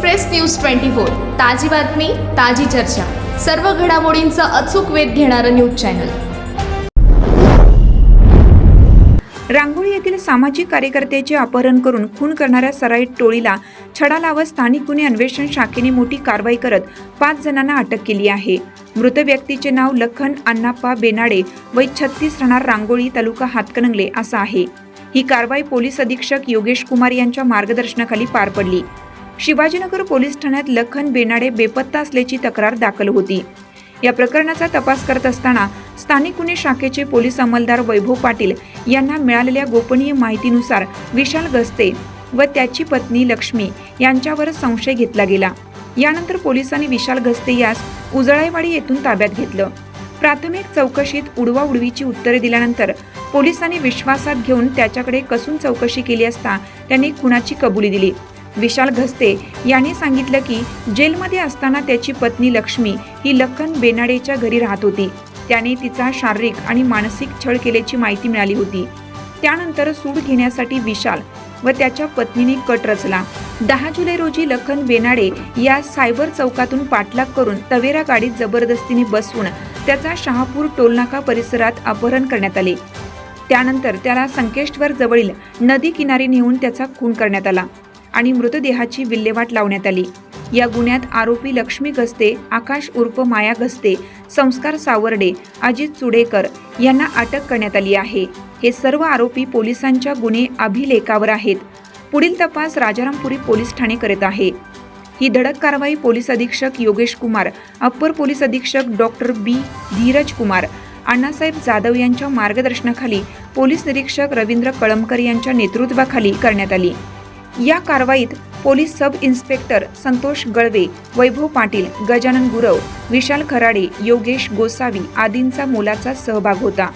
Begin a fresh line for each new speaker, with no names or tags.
Express news twenty four ताजी बातमी ताजी चर्चा. सर्व घडामोडींचा अचूक वेध घेणारं न्यूज चॅनल.
रांगोळी येथील सामाजिक कार्यकर्त्याचे अपहरण करून खून करणाऱ्या सराईत टोळीला छडा लावत स्थानिक गुन्हे अन्वेषण शाखेने मोठी कारवाई करत पाच जणांना अटक केली आहे. मृत व्यक्तीचे नाव लखन अण्णाप्पा बेनाडे वय छत्तीस राहणार रांगोळी तालुका हातकणंगले असं आहे. ही कारवाई पोलीस अधीक्षक योगेश कुमार यांच्या मार्गदर्शनाखाली पार पडली. शिवाजीनगर पोलीस ठाण्यात लखन बेनाडे बेपत्ता असल्याची तक्रार दाखल होती. या प्रकरणाचा तपास करत असताना स्थानिक गुन्हे शाखेचे पोलीस अंमलदार वैभव पाटील यांना मिळालेल्या गोपनीय माहितीनुसार विशाल गस्ते व त्याची पत्नी लक्ष्मी यांच्यावर संशय घेतला गेला. यानंतर पोलिसांनी विशाल गस्ते यास उजळाईवाडी येथून ताब्यात घेतलं. प्राथमिक चौकशीत उडवाउडवीची उत्तरे दिल्यानंतर पोलिसांनी विश्वासात घेऊन त्याच्याकडे कसून चौकशी केली असता त्यांनी खुनाची कबुली दिली. विशाल घस्ते यांनी सांगितलं की जेलमध्ये असताना त्याची पत्नी लक्ष्मी ही लखन बेनाडेच्या घरी राहत होती. त्याने तिचा शारीरिक आणि मानसिक छळ केल्याची माहिती मिळाली होती. त्यानंतर सूड घेण्यासाठी विशाल व त्याच्या पत्नीने कट रचला. दहा जुलै रोजी लखन बेनाडे या सायबर चौकातून पाठलाग करून तवेरा गाडीत जबरदस्तीने बसवून त्याचा शहापूर टोलनाका परिसरात अपहरण करण्यात आले. त्यानंतर त्याला संकेश्वर जवळील नदी किनारी नेऊन त्याचा खून करण्यात आला. आणि मृतदेहाची विल्हेवाट लावण्यात आली. या गुन्ह्यात आरोपी लक्ष्मी गस्ते आकाश उर्फ माया गस्ते संस्कार सावर्डे अजित चुडेकर यांना अटक करण्यात आली आहे. हे सर्व आरोपी पोलिसांच्या गुन्हे अभिलेखावर आहेत. पुढील तपास राजारामपुरी पोलीस ठाणे करत आहे. ही धडक कारवाई पोलीस अधीक्षक योगेश कुमार अप्पर पोलीस अधीक्षक डॉक्टर बी धीरज कुमार अण्णासाहेब जाधव यांच्या मार्गदर्शनाखाली पोलीस निरीक्षक रवींद्र कळमकर यांच्या नेतृत्वाखाली करण्यात आली. या कारवाईत police sub inspector Santosh Galve Vaibhav Patil Gajanan Gurav Vishal Kharade Yogesh Gosavi आदींचा मोलाचा सहभाग होता.